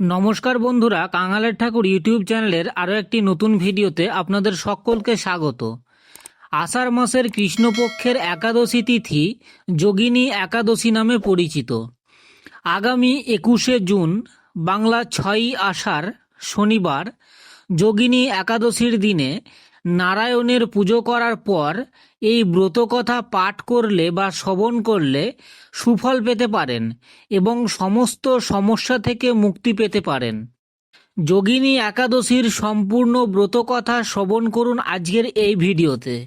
নমস্কার বন্ধুরা, কাঙালের ঠাকুর ইউটিউব চ্যানেলের আরও একটি নতুন ভিডিওতে আপনাদের সকলকে স্বাগত। আষাঢ় মাসের কৃষ্ণপক্ষের একাদশী তিথি যোগিনী একাদশী নামে পরিচিত। আগামী একুশে জুন, বাংলা ছয়ই আষাঢ় শনিবার, যোগিনী একাদশীর দিনে নারায়ণের পুজো করার পর এই ব্রতকথা পাঠ করলে বা শ্রবণ করলে সুফল পেতে পারেন এবং সমস্ত সমস্যা থেকে মুক্তি পেতে পারেন। যোগিনী একাদশীর সম্পূর্ণ ব্রতকথা শ্রবণ করুন আজকের এই ভিডিওতে।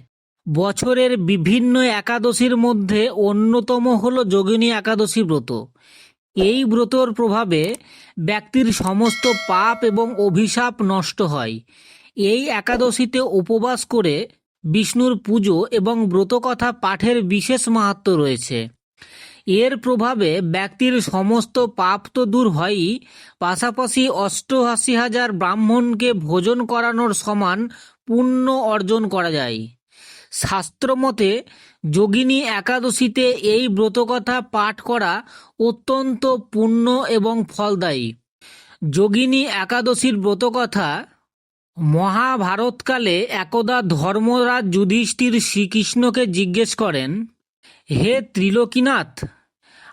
বছরের বিভিন্ন একাদশীর মধ্যে অন্যতম হল যোগিনী একাদশী ব্রত। এই ব্রতর প্রভাবে ব্যক্তির সমস্ত পাপ এবং অভিশাপ নষ্ট হয়। এই একাদশীতে উপবাস করে বিষ্ণুর পুজো এবং ব্রতকথা পাঠের বিশেষ মাহাত্ম রয়েছে। এর প্রভাবে ব্যক্তির সমস্ত পাপ তো দূর হয়ই, পাশাপাশি অষ্টআশি হাজার ব্রাহ্মণকে ভোজন করানোর সমান পুণ্য অর্জন করা যায়। শাস্ত্রমতে, যোগিনী একাদশীতে এই ব্রতকথা পাঠ করা অত্যন্ত পুণ্য এবং ফলদায়ী। যোগিনী একাদশীর ব্রতকথা মহাভারতকালে একদা ধর্মরাজ যুধিষ্ঠির শ্রীকৃষ্ণকে জিজ্ঞেস করেন, হে ত্রিলোকীনাথ,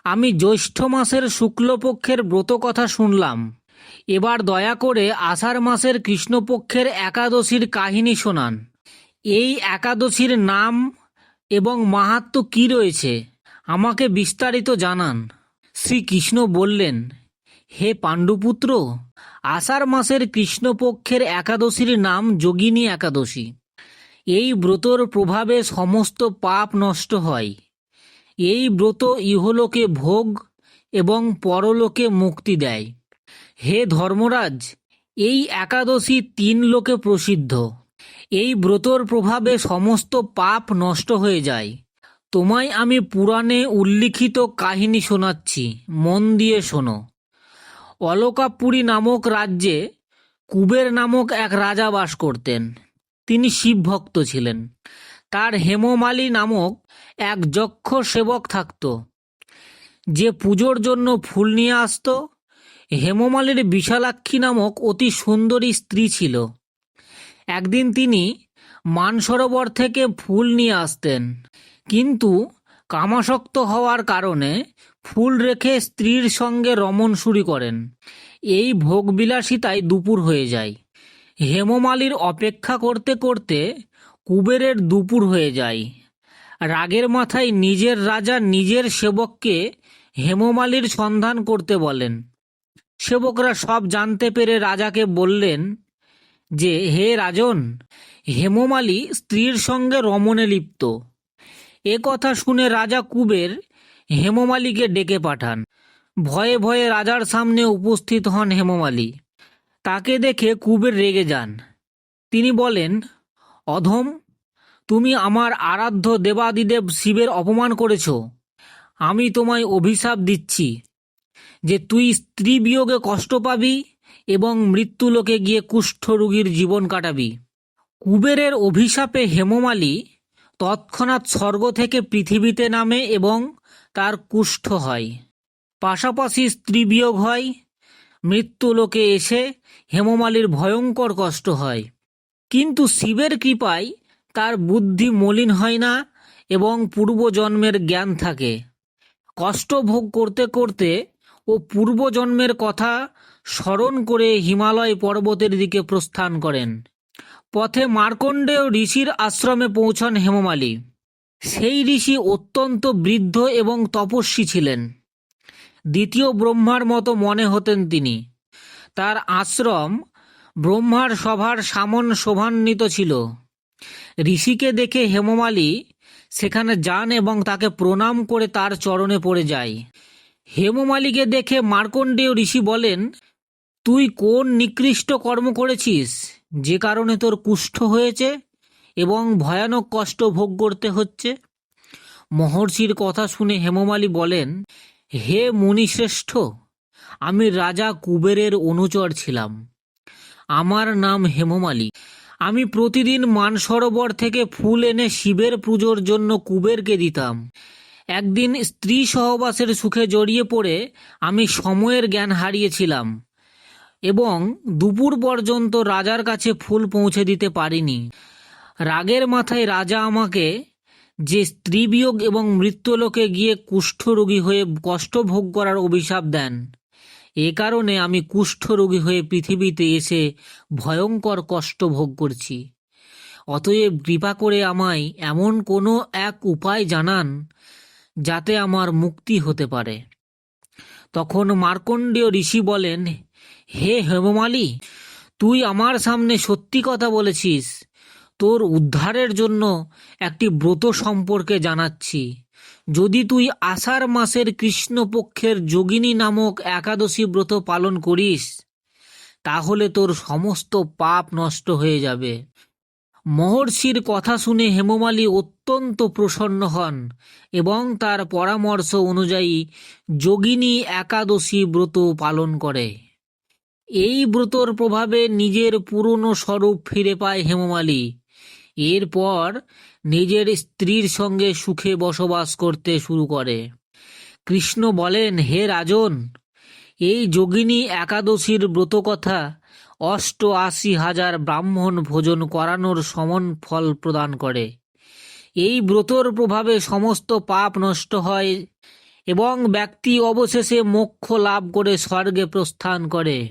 আমি জ্যৈষ্ঠ মাসের শুক্লপক্ষের ব্রত কথা শুনলাম। এবার দয়া করে আষাঢ় মাসের কৃষ্ণপক্ষের একাদশীর কাহিনী শোনান। এই একাদশীর নাম এবং মাহাত্ম কি রয়েছে, আমাকে বিস্তারিত জানান। শ্রীকৃষ্ণ বললেন, হে পাণ্ডুপুত্র আষাঢ় মাসের কৃষ্ণপক্ষের একাদশীর নাম যোগিনী একাদশী। এই ব্রতর প্রভাবে সমস্ত পাপ নষ্ট হয়। এই ব্রত ইহলোকে ভোগ এবং পরলোকে মুক্তি দেয়। হে ধর্মরাজ, এই একাদশী তিন লোকে প্রসিদ্ধ। এই ব্রতর প্রভাবে সমস্ত পাপ নষ্ট হয়ে যায়। তোমায় আমি পুরাণে উল্লিখিত কাহিনী শোনাচ্ছি। মন দিয়ে শোনো। অলকাপুরী নামক রাজ্যে কুবের নামক এক রাজা বাস করতেন। তিনি শিবভক্ত ছিলেন। তার হেমমালী নামক এক যক্ষ সেবক থাকত। যে পুজোর জন্য ফুল নিয়ে আসতো, হেমমালির বিশালাক্ষী নামক অতি সুন্দরী স্ত্রী ছিল। একদিন তিনি মানসরোবর থেকে ফুল নিয়ে আসতেন। কিন্তু কামাসক্ত হওয়ার কারণে ফুল রেখে স্ত্রীর সঙ্গে রমণ শুরু করেন। এই ভোগবিলাসিতায় দুপুর হয়ে যায়। হেমমালির অপেক্ষা করতে করতে কুবেরের দুপুর হয়ে যায়। রাগের মাথায় নিজের রাজা নিজের সেবককে হেমমালির সন্ধান করতে বলেন। সেবকরা সব জানতে পেরে রাজাকে বললেন যে, হে রাজন, হেমমালি স্ত্রীর সঙ্গে রমণে লিপ্ত। এ কথা শুনে রাজা কুবের হেমমালীকে ডেকে পাঠান। ভয়ে ভয়ে রাজার সামনে উপস্থিত হন হেমমালী। তাকে দেখে কুবের রেগে যান। তিনি বলেন, অধম, তুমি আমার আরাধ্য দেবাদিদেব শিবের অপমান করেছ। আমি তোমায় অভিশাপ দিচ্ছি যে তুই স্ত্রী বিয়োগে কষ্ট পাবি এবং মৃত্যুলোকে গিয়ে কুষ্ঠ রোগীর জীবন কাটাবি। কুবেরের অভিশাপে হেমমালী তৎক্ষণাৎ স্বর্গ থেকে পৃথিবীতে নামে এবং তার কুষ্ঠ হয়। পাশাপাশি স্ত্রী বিয়োগ হয় মৃত্যুলোকে এসে হেমমালির ভয়ঙ্কর কষ্ট হয়। কিন্তু শিবের কৃপায় তার বুদ্ধি মলিন হয় না এবং পূর্বজন্মের জ্ঞান থাকে। কষ্ট ভোগ করতে করতে ও পূর্বজন্মের কথা স্মরণ করে হিমালয় পর্বতের দিকে প্রস্থান করেন। পথে মার্কণ্ডেয় ঋষির আশ্রমে পৌঁছান হেমমালী। সেই ঋষি অত্যন্ত বৃদ্ধ এবং তপস্বী ছিলেন। দ্বিতীয় ব্রহ্মার মতো মনে হতেন তিনি। তার আশ্রম ব্রহ্মার সভার সামন শোভান্বিত ছিল। ঋষিকে দেখে হেমমালী সেখানে যান এবং তাকে প্রণাম করে তার চরণে পড়ে যায়। হেমমালীকে দেখে মার্কণ্ডেয় ঋষি বলেন, তুই কোন নিকৃষ্ট কর্ম করেছিস? যে কারণে তোর কুষ্ঠ হয়েছে এবং ভয়ানক কষ্ট ভোগ করতে হচ্ছে। মহর্ষির কথা শুনে হেমমালী বলেন, হে মুনিশ্রেষ্ঠ, আমি রাজা কুবেরের অনুচর ছিলাম। আমার নাম হেমমালী। আমি প্রতিদিন মানসরোবর থেকে ফুল এনে শিবের পুজোর জন্য কুবেরকে দিতাম। একদিন স্ত্রী সহবাসের সুখে জড়িয়ে পড়ে আমি সময়ের জ্ঞান হারিয়েছিলাম এবং দুপুর পর্যন্ত রাজার কাছে ফুল পৌঁছে দিতে পারিনি। রাগের মাথায় রাজা আমাকে যে স্ত্রী বিয়োগ এবং মৃত্যুলোকে গিয়ে কুষ্ঠরোগী হয়ে কষ্ট ভোগ করার অভিশাপ দেন। এ কারণে আমি কুষ্ঠরোগী হয়ে পৃথিবীতে এসে ভয়ঙ্কর কষ্ট ভোগ করছি। অতএব কৃপা করে আমায় এমন কোনো এক উপায় জানান যাতে আমার মুক্তি হতে পারে। তখন মার্কণ্ডীয় ঋষি বলেন, হে হেমমালি, তুই আমার সামনে সত্যি কথা বলেছিস। তোর উদ্ধারের জন্য একটি ব্রত সম্পর্কে জানাচ্ছি। যদি তুই আষাঢ় মাসের কৃষ্ণপক্ষের যোগিনী নামক একাদশী ব্রত পালন করিস, তাহলে তোর সমস্ত পাপ নষ্ট হয়ে যাবে। মহর্ষির কথা শুনে হেমমালী অত্যন্ত প্রসন্ন হন এবং তার পরামর্শ অনুযায়ী যোগিনী একাদশী ব্রত পালন করে। এই ব্রতর প্রভাবে নিজের পুরনো স্বরূপ ফিরে পায় হেমমালী। এরপর নিজের স্ত্রীর সঙ্গে সুখে বসবাস করতে শুরু করে। কৃষ্ণ বলেন, হে রাজন, এই যোগিনী একাদশীর ব্রতকথা অষ্ট আশি হাজার ব্রাহ্মণ ভোজন করানোর সমন ফল প্রদান করে। এই ব্রতর প্রভাবে সমস্ত পাপ নষ্ট হয় এবং ব্যক্তি অবশেষে মোক্ষ লাভ করে স্বর্গে প্রস্থান করে।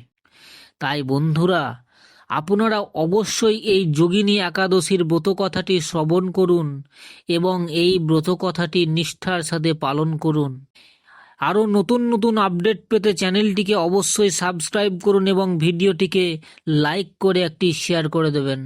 তাই বন্ধুরা আপনারা অবশ্যই এই যোগিনী একাদশীর ব্রত কথাটি শ্রবণ করুন এবং এই ব্রত কথাটি নিষ্ঠার সাথে পালন করুন। আরও নতুন নতুন আপডেট পেতে চ্যানেলটিকে অবশ্যই সাবস্ক্রাইব করুন এবং ভিডিওটিকে লাইক করে একটি শেয়ার করে দেবেন।